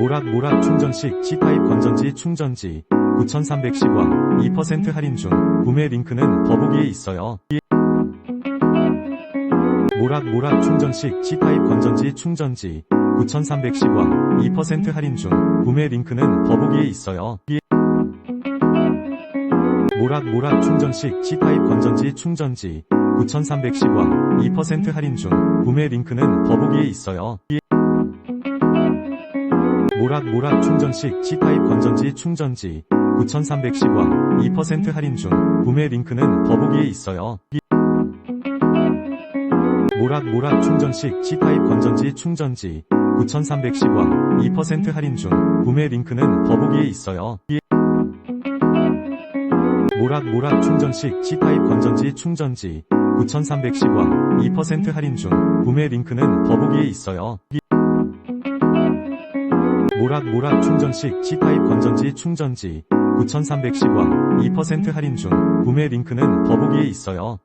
모락모락 충전식 C타입 건전지 충전지 9,310원 2% 할인 중 구매 링크는 더보기에 있어요. 모락모락 충전식 C타입 건전지 충전지 9,310원 2% 할인 중 구매 링크는 더보기에 있어요. 모락모락 충전식 C타입 건전지 충전지 9,310원 2% 할인 중 구매 링크는 더보기에 있어요. 모락모락 충전식 C타입 건전지 충전지 9,310원 2% 할인 중 구매 링크는 더보기에 있어요. 모락모락 충전식 C타입 건전지 충전지 9,310원 2% 할인 중 구매 링크는 더보기에 있어요. 모락모락 충전식 C타입 건전지 충전지 9,310원 2% 할인 중 구매 링크는 더보기에 있어요. 모락모락 충전식 C타입 건전지 충전지 9,310원 2% 할인 중 구매 링크는 더보기에 있어요.